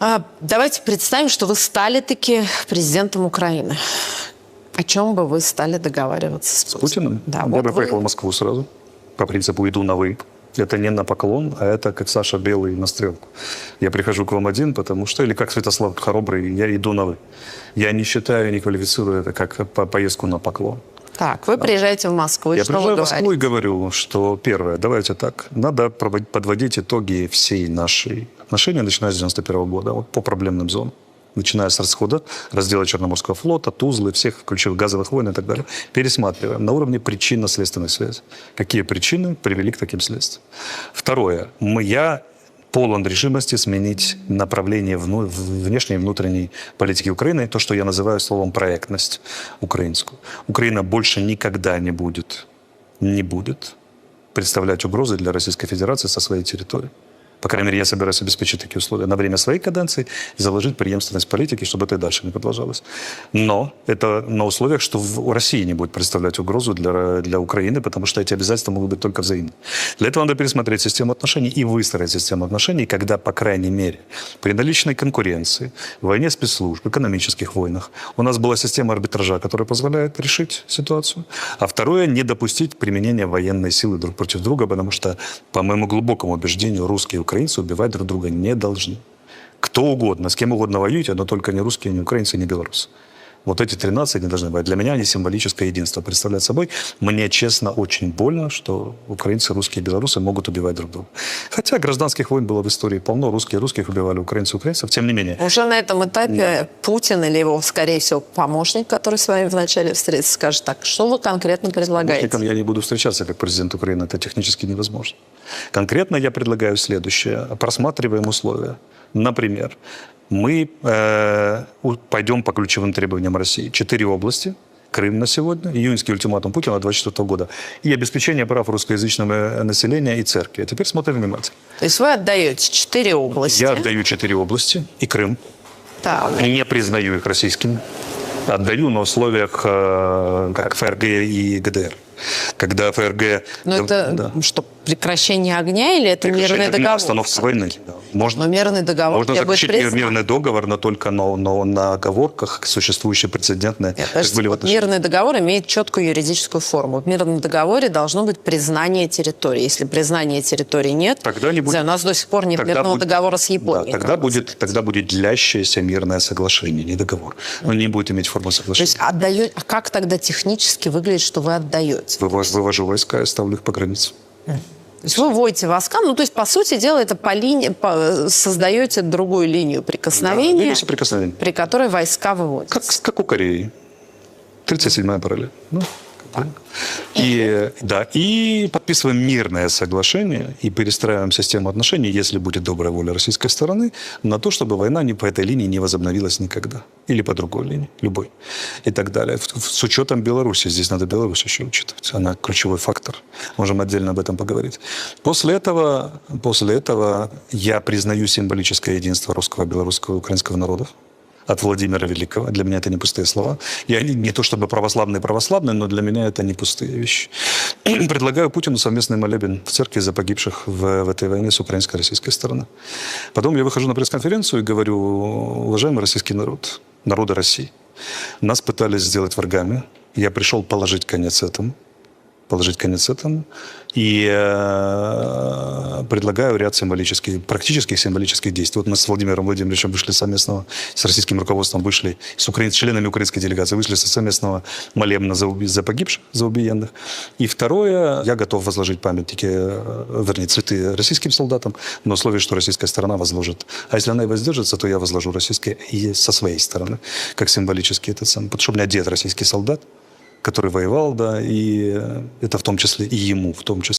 А, давайте представим, что вы стали таки президентом Украины. О чем бы вы стали договариваться с, С Путиным? Да, Я вот бы вы- поехал в Москву сразу. По принципу «иду на вы». Это не на поклон, а это как Саша Белый на стрелку. Я прихожу к вам один, потому что, или как Святослав Хоробрый, я иду на вы. Я не считаю, не квалифицирую это как по- поездку на поклон. Так, вы приезжаете в Москву, и Я что приезжаю в Москву говорите? и говорю, что первое, давайте так, надо подводить итоги всей нашей отношения, начиная с 91 года, вот по проблемным зонам. Начиная с расхода, раздела Черноморского флота, Тузлы, всех ключевых газовых войн и так далее. Пересматриваем на уровне причинно-следственной связи. Какие причины привели к таким следствиям. Второе. Мы, я полон решимости сменить направление внешней и внутренней политики Украины, то, что я называю словом проектность украинскую. Украина больше никогда не будет, не будет представлять угрозы для Российской Федерации со своей территории. По крайней мере, я собираюсь обеспечить такие условия на время своей каденции и заложить преемственность политики, чтобы это и дальше не продолжалось. Но это на условиях, что в России не будет представлять угрозу для, для Украины, потому что эти обязательства могут быть только взаимны. Для этого надо пересмотреть систему отношений и выстроить систему отношений, когда, по крайней мере, при наличной конкуренции, войне спецслужб, экономических войнах, у нас была система арбитража, которая позволяет решить ситуацию. А второе, не допустить применения военной силы друг против друга, потому что, по моему глубокому убеждению, русские и украинцы убивать друг друга не должны. Кто угодно, с кем угодно воюйте, но только не русские, не украинцы, не белорусы. Вот эти 13 не должны быть. Для меня они символическое единство представляют собой. Мне, честно, очень больно, что украинцы, русские, белорусы могут убивать друг друга. Хотя гражданских войн было в истории полно. Русские русских убивали, украинцы украинцев. Тем не менее, Уже на этом этапе Путин или его, скорее всего, помощник, который с вами вначале встретится, скажет так, что вы конкретно предлагаете? Помощником я не буду встречаться как президент Украины, это технически невозможно. Конкретно я предлагаю следующее. Просматриваем условия. Например, мы э, пойдем по ключевым требованиям России. Четыре области. Крым на сегодня, июньский ультиматум Путина 24 года и обеспечение прав русскоязычного э, населения и церкви. А теперь смотрим внимательно. То есть вы отдаете четыре области. Я отдаю четыре области и Крым. Так. Не признаю их российскими. Отдаю на условиях э, как ФРГ и ГДР. Когда ФРГ... Но Ну, это Да. что, прекращение огня или это мирный Прекращение огня, договор? Остановка войны. Да. Можно, Но мирный договор можно заключить мирный договор, но только на, на, на оговорках, существующие прецедентные, Нет, как были вот мирный договор имеет четкую юридическую форму. В мирном договоре должно быть признание территории. Если признания территории нет, Тогда не будет- знаю, у нас до сих пор нет Тогда мирного будет- договора с Японией. Да, тогда, будет, тогда будет длящееся мирное соглашение, не договор. Он не будет иметь форму То соглашения. есть отдаю... а как тогда технически выглядит, что вы отдаете? Вывож- вывожу войска и ставлю их по границе. То есть вы вводите войска, ну то есть по сути дела это по линии, по- создаете другую линию прикосновения, Линию соприкосновения. при которой войска выводятся. Как, как у Кореи. 37-я параллель. Ну, и, да, и подписываем мирное соглашение и перестраиваем систему отношений, если будет добрая воля российской стороны, на то, чтобы война не по этой линии не возобновилась никогда. Или по другой линии, любой. И так далее. С учетом Беларуси. Здесь надо Беларусь еще учитывать. Она ключевой фактор. Можем отдельно об этом поговорить. После этого, после этого я признаю символическое единство русского, белорусского и украинского народов от Владимира Великого. Для меня это не пустые слова. Я не, не то чтобы православный православный, но для меня это не пустые вещи. Предлагаю Путину совместный молебен в церкви за погибших в, в этой войне с украинской и российской стороны. Потом я выхожу на пресс-конференцию и говорю, уважаемый российский народ, народы России, нас пытались сделать врагами. Я пришел положить конец этому положить конец этому. И э, предлагаю ряд символических, практических символических действий. Вот мы с Владимиром Владимировичем вышли совместного, с российским руководством вышли, с украин, членами украинской делегации вышли со совместного молебна за, уби- за погибших, за убиенных. И второе, я готов возложить памятники, э, вернее, цветы российским солдатам, на условии, что российская сторона возложит. А если она и воздержится, то я возложу российские и со своей стороны, как символический этот самый, потому что у меня дед российский солдат, который воевал, да, и это в том числе и ему в том числе.